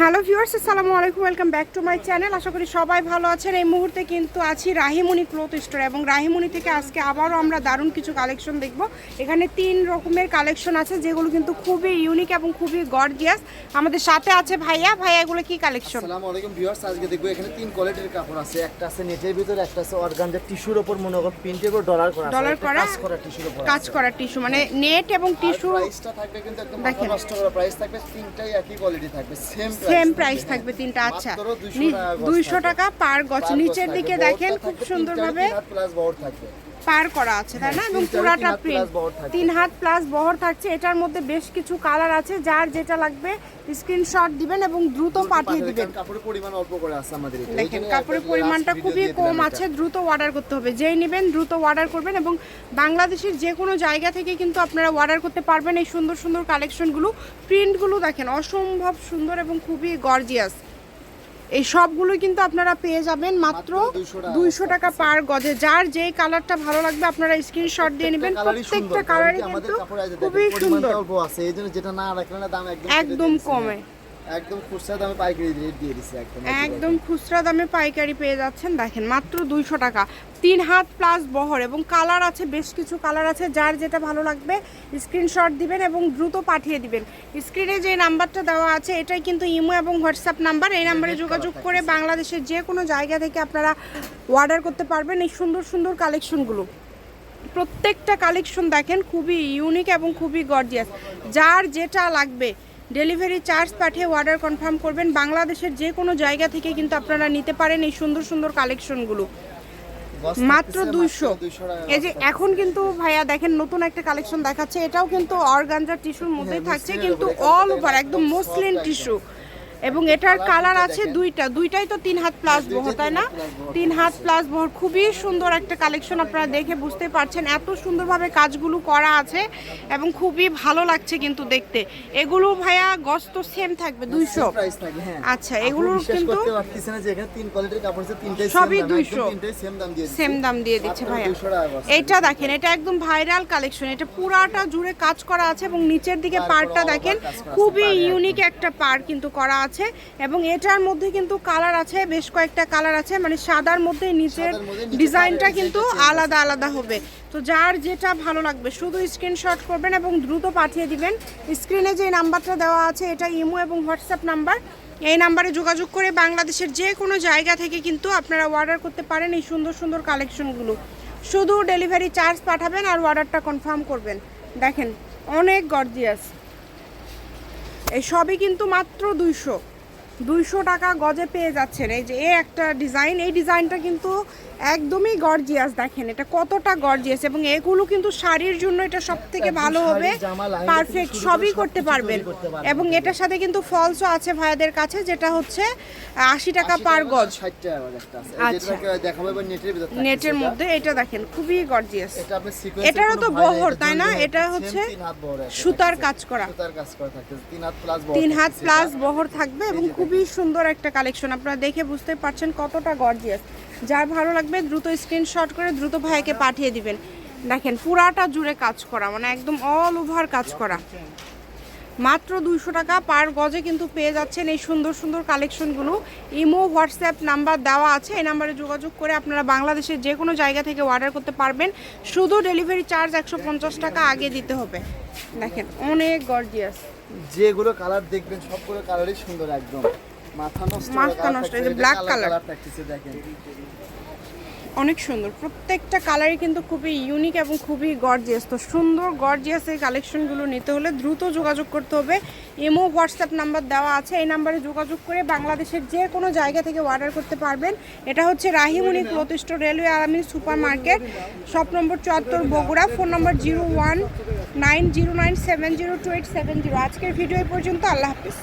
Hello viewers আসসালামু আলাইকুম welcome back to my channel. আশা করি সবাই ভালো আছেন। এই মুহূর্তে কিন্তু আছি রাহিমণি ক্লথ স্টোর এবং রাহিমণি থেকে আজকে আবারও আমরা দারুণ কিছু কালেকশন দেখব। এখানে তিন রকমের কালেকশন আছে যেগুলো কিন্তু খুবই ইউনিক এবং খুবই গর্জিয়াস আমাদের সাথে আছে ভাইয়া। ভাইয়া এগুলো কি কালেকশন আসসালামু আলাইকুম ভিউয়ার্স আজকে দেখব এখানে তিন কোয়ালিটির কাপড় আছে। একটা আছে নেটের ভিতরে একটা আছে অর্গানজার টিস্যুর উপর মনে করো প্রিন্টের উপর ডলার করা ডলার করা কাজ করা টিস্যুর উপর কাজ করা টিস্যু মানে নেট এবং টিস্যু প্রাইসটা থাকবে কিন্তু একদম মাথা নষ্ট করা প্রাইস থাকবে তিনটাই একই কোয়ালিটি থাকবে সেম সেম প্রাইস থাকবে তিনটা আচ্ছা। মাত্র 200 টাকা গজ দুইশো টাকা পার গছ নিচের দিকে দেখেন খুব সুন্দরভাবে। প্লাস বহর থাকবে। পার করা আছে তাই না? এবং পুরাটা প্রিন্ট। তিন হাত প্লাস বহর থাকছে। এটার মধ্যে বেশ কিছু কালার আছে যার যেটা লাগবে স্ক্রিনশট দিবেন এবং দ্রুত পাঠিয়ে দিবেন। কাপড়ের পরিমাণ অল্প করে আছে আমাদের এখানে। দেখেন কাপড়ের পরিমাণটা খুবই কম আছে দ্রুত অর্ডার করতে হবে। যেই নেবেন দ্রুত অর্ডার করবেন এবং বাংলাদেশের যে কোনো জায়গা থেকে কিন্তু আপনারা অর্ডার করতে পারবেন। এই সুন্দর সুন্দর কালেকশনগুলো প্রিন্টগুলো দেখেন অসম্ভব সুন্দর এবং খুবই গর্জিয়াস এই সবগুলো কিন্তু আপনারা পেয়ে যাবেন মাত্র মাত্র 200 টাকা। দুইশো টাকা পার গজে। যার যেই কালারটা ভালো লাগবে আপনারা স্ক্রিনশট দিয়ে নেবেন। প্রত্যেকটা কালারই কিন্তু খুবই সুন্দর। একদম। কমে। একদম খুচরা দামে পাইকারি রেট দিয়ে একদম। একদম খুচরা দামে পাইকারি পেয়ে যাচ্ছেন দেখেন মাত্র দুইশো টাকা। তিন হাত প্লাস বহর এবং কালার আছে বেশ কিছু কালার আছে যার যেটা ভালো লাগবে স্ক্রিনশট দিবেন এবং দ্রুত পাঠিয়ে দিবেন। স্ক্রিনে যে নাম্বারটা দেওয়া আছে এটাই কিন্তু ইমো এবং হোয়াটসঅ্যাপ নাম্বার। এই নাম্বারে যোগাযোগ করে বাংলাদেশের যে কোনো জায়গা থেকে আপনারা অর্ডার করতে পারবেন এই সুন্দর সুন্দর কালেকশনগুলো প্রত্যেকটা কালেকশন দেখেন খুবই ইউনিক এবং খুবই গর্জিয়াস যার যেটা লাগবে ডেলিভারি চার্জ পাঠিয়ে অর্ডার কনফার্ম করবেন। বাংলাদেশের যে কোনো জায়গা থেকে কিন্তু আপনারা নিতে পারেন এই সুন্দর সুন্দর কালেকশনগুলো মাত্র দুইশো। এই যে এখন কিন্তু ভাইয়া দেখেন নতুন একটা কালেকশন দেখাচ্ছে। এটাও কিন্তু অর্গানজার টিস্যুর মধ্যেই হ্যাঁ, থাকছে। কিন্তু অল ওভার একদম একদম মসলিন টিস্যু এবং এটার কালার আছে দুইটা দুইটাই তো তিন হাত প্লাস বহর তাই না? তিন হাত প্লাস বহর খুবই সুন্দর একটা কালেকশন আপনারা দেখে বুঝতে পারছেন। এত সুন্দরভাবে কাজগুলো করা আছে এবং খুবই ভালো লাগছে কিন্তু দেখতে। এগুলো ভাইয়া গস তো সেম থাকবে দুইশো। হ্যাঁ। আচ্ছা, এগুলোর কিন্তু- সবই same দাম, 200 একদম তিনটাই সেম দাম দিয়ে দিচ্ছে। ভাইয়া। 200 টাকা গজ। এইটা দেখেন এটা একদম ভাইরাল কালেকশন এটা পুরাটা জুড়ে কাজ করা আছে এবং নিচের দিকে over দেখেন খুবই ইউনিক একটা পাড় কিন্তু করা আছে এবং এটার মধ্যে কিন্তু কালার আছে বেশ কয়েকটা কালার আছে মানে সাদার মধ্যে নিচের ডিজাইনটা কিন্তু আলাদা আলাদা হবে। তো যার যেটা ভালো লাগবে শুধু স্ক্রিনশট করবেন এবং দ্রুত পাঠিয়ে দিবেন। স্ক্রিনে যে নাম্বারটা দেওয়া আছে এটা ইমো এবং হোয়াটসঅ্যাপ নাম্বার। এই নাম্বারে যোগাযোগ করে বাংলাদেশের যে কোনো জায়গা থেকে কিন্তু আপনারা অর্ডার করতে পারেন এই সুন্দর সুন্দর কালেকশনগুলো শুধু ডেলিভারি চার্জ পাঠাবেন আর অর্ডারটা কনফার্ম করবেন। দেখেন অনেক গর্জিয়াস এই সবই কিন্তু মাত্র দুইশো। দুইশো টাকা গজে পেয়ে যাচ্ছেন এই যে এ একটা ডিজাইন এই ডিজাইনটা কিন্তু একদমই গর্জিয়াস দেখেন এটা কতটা গর্জিয়াস এবং এগুলো কিন্তু শাড়ির জন্য এটা সব থেকে ভালো হবে পারফেক্ট সবই করতে পারবেন। এবং এটার সাথে কিন্তু ফলসও আছে ভাইয়াদের কাছে যেটা হচ্ছে আশি টাকা পার গজ 60 টাকা গজ একটা আছে। আচ্ছা। নেটের। মধ্যে এটা দেখেন খুবই গর্জিয়াস এটারও তো বহর, তাই না? এটা হচ্ছে সুতার কাজ করা। তিন হাত প্লাস তিন হাত প্লাস বহর থাকবে এবং খুবই সুন্দর একটা কালেকশন আপনারা দেখে বুঝতে পারছেন কতটা গর্জিয়াস যার ভালো লাগবে দ্রুত স্ক্রিনশট করে দ্রুত ভাইকে পাঠিয়ে দিবেন। দেখেন পুরাটা জুড়ে কাজ করা মানে একদম অল ওভার কাজ করা। মাত্র দুইশো টাকা পার গজে কিন্তু পেয়ে যাচ্ছেন এই সুন্দর সুন্দর কালেকশনগুলো। ইমো হোয়াটসঅ্যাপ নাম্বার দেওয়া আছে এই নাম্বারে যোগাযোগ করে আপনারা বাংলাদেশের যে কোনো জায়গা থেকে অর্ডার করতে পারবেন। শুধু ডেলিভারি চার্জ একশো পঞ্চাশ টাকা আগে দিতে হবে। দেখেন অনেক গর্জিয়াস যেগুলো কালার দেখবেন সবগুলো কালারই সুন্দর একদম। মাথা নষ্ট মাথা নষ্ট, এই যে black কালার দেখেন। অনেক সুন্দর। প্রত্যেকটা কালারই কিন্তু খুবই ইউনিক এবং খুবই গর্জিয়াস তো সুন্দর গর্জিয়াস এই কালেকশনগুলো নিতে হলে দ্রুত যোগাযোগ করতে হবে। এমও হোয়াটসঅ্যাপ নাম্বার দেওয়া আছে। এই নাম্বারে যোগাযোগ করে বাংলাদেশের যে কোনো জায়গা থেকে অর্ডার করতে পারবেন। এটা হচ্ছে ক্লথ স্টোর রেলওয়ে আরামিন সুপার মার্কেট শপ নম্বর চুয়াত্তর Bogura. Phone number zero one nine zero nine seven zero two eight seven zero. আজকের ভিডিও পর্যন্ত। আল্লাহ হাফিজ।